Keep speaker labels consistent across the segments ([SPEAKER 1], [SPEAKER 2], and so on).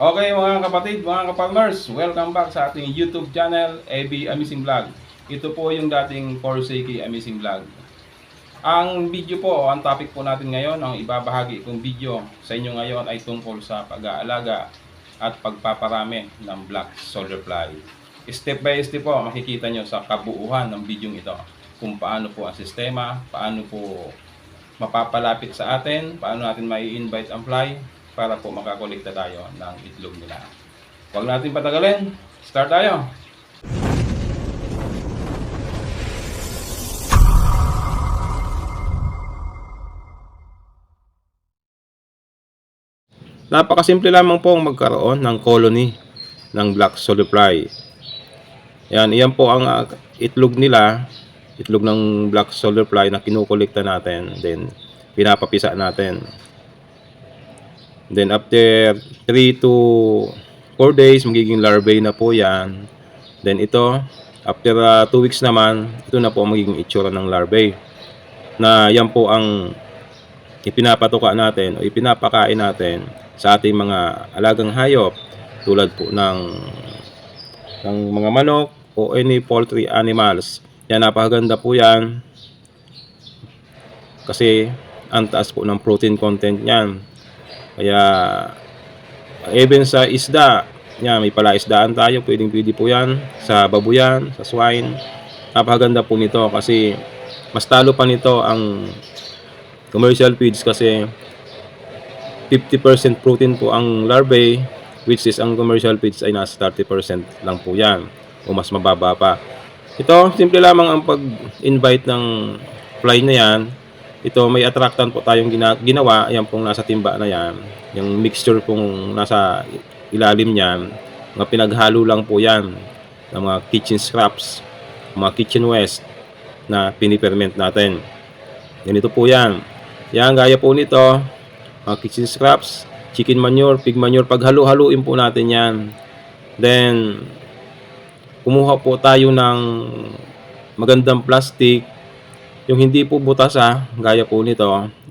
[SPEAKER 1] Okay mga kapatid, mga kapalmers, welcome back sa ating YouTube channel, AB Amazing Vlog. Ito po yung dating Forsake Amazing Vlog. Ang video po, ang topic po natin ngayon, ang ibabahagi kong video sa inyo ngayon ay tungkol sa pag-aalaga at pagpaparami ng black soldier fly. Step by step po, makikita nyo sa kabuuhan ng video ito kung paano po ang sistema, paano po mapapalapit sa atin, paano natin mai-invite ang fly para po makakolekta tayo ng itlog nila. Huwag natin patagalin. Start tayo! Napakasimple lamang pong magkaroon ng colony ng black soldier fly. Yan, iyan po ang ah, itlog nila, itlog ng black soldier fly na kinukolekta natin, then pinapapisa natin. Then after 3 to 4 days, magiging larvae na po yan. Then ito, after 2 weeks naman, ito na po magiging itsura ng larvae. Na yan po ang ipinapatuka natin o ipinapakain natin sa ating mga alagang hayop tulad po ng ng mga manok o any poultry animals. Yan, napakaganda po yan. Kasi ang taas po ng protein content niyan. Kaya even sa isda, yan, may palaisdaan tayo, pwedeng pwede po yan sa babuyan, sa swine. Napakaganda po nito kasi mas talo pa nito ang commercial feeds kasi 50% protein po ang larvae which is ang commercial feeds ay nasa 30% lang po yan o mas mababa pa. Ito, simple lamang ang pag-invite ng fly na yan. Ito, may attractant po tayong gina- ginawa. Yan pong nasa timba na yan. Yung mixture pong nasa ilalim niyan. Mga pinaghalo lang po yan ng mga kitchen scraps, mga kitchen waste na piniperment natin. Ganito po yan. Yan, gaya po nito, mga kitchen scraps, chicken manure, pig manure, paghalo-haluin po natin yan. Then, kumuha po tayo ng magandang plastic, yung hindi po butas ha, gaya po nito,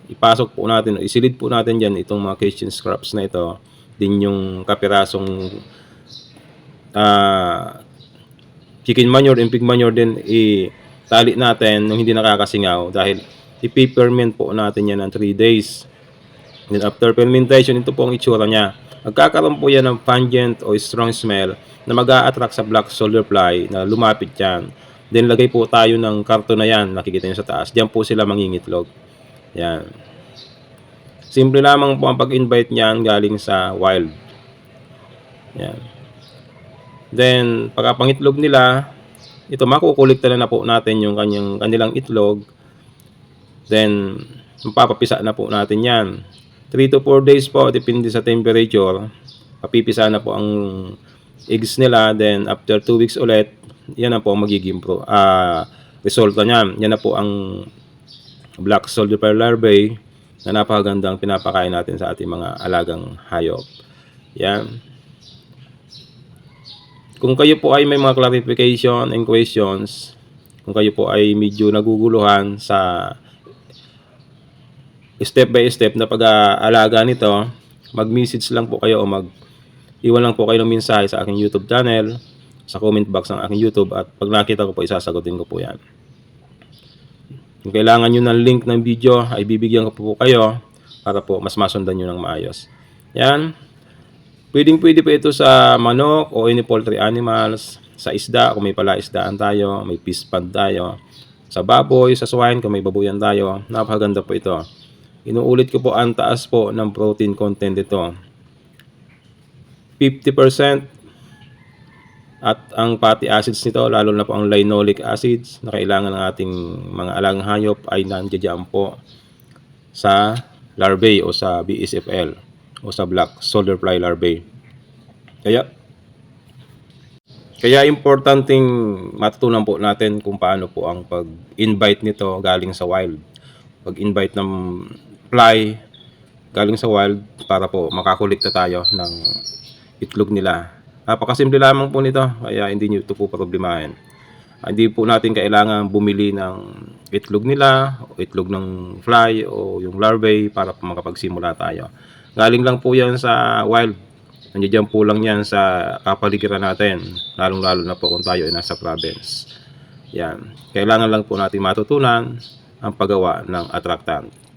[SPEAKER 1] ipasok po natin, isilid po natin dyan itong mga kitchen scraps na ito, din yung kapirasong ah chicken manure and pig manure din itali natin nung hindi nakakasingaw dahil ipiperment po natin yan ng 3 days. Then after fermentation, ito po ang itsura niya. Magkakaroon po yan ng pungent o strong smell na mag attract sa black soldier fly na lumapit yan. Then lagay po tayo ng karton na yan, nakikita niyo sa taas. Diyan po sila mangingitlog. Yan. Simple lamang po ang pag-invite niyan galing sa wild. Yan. Then, pagkapangitlog nila, ito makukulikta na, na po natin yung kanyang kanilang itlog. Then, mapapapisa na po natin yan. 3 to 4 days po, depende sa temperature. Papipisa na po ang eggs nila. Then, after 2 weeks ulit, yan na po ang magiging pro, ah resulta niyan. Yan na po ang black soldier larvae na napakagandang pinapakain natin sa ating mga alagang hayop. Yan. Kung kayo po ay may mga clarification and questions, kung kayo po ay medyo naguguluhan sa step by step na pag-aalaga nito, mag-message lang po kayo o mag iwan lang po kayo ng mensahe sa aking YouTube channel, sa comment box ng aking YouTube at pag nakita ko po isasagutin ko po yan. Kung kailangan nyo ng link ng video, ay bibigyan ko po kayo para po mas masundan nyo ng maayos. Yan. Pwedeng pwede po ito sa manok o any poultry animals, sa isda kung may palaisdaan tayo, may fish pond tayo, sa baboy, sa swine kung may babuyan tayo. Napakaganda po ito. Inuulit ko po ang taas po ng protein content ito. 50% at ang fatty acids nito, lalo na po ang linoleic acids na kailangan ng ating mga alagang hayop ay nandiyan po sa larvae o sa BSFL o sa black soldier fly larvae. Kaya kaya importanteng matutunan po natin kung paano po ang pag-invite nito galing sa wild. Pag-invite ng fly galing sa wild para po makakulikta tayo ng itlog nila. Napakasimple lamang po nito, kaya hindi nyo ito po problemahin. Hindi po natin kailangan bumili ng itlog nila, itlog ng fly, o yung larvae para po makapagsimula tayo. Galing lang po yan sa wild. Nandiyan po lang yan sa kapaligiran natin, lalong-lalo na po kung tayo ay nasa province. Yan. Kailangan lang po natin matutunan ang paggawa ng attractant.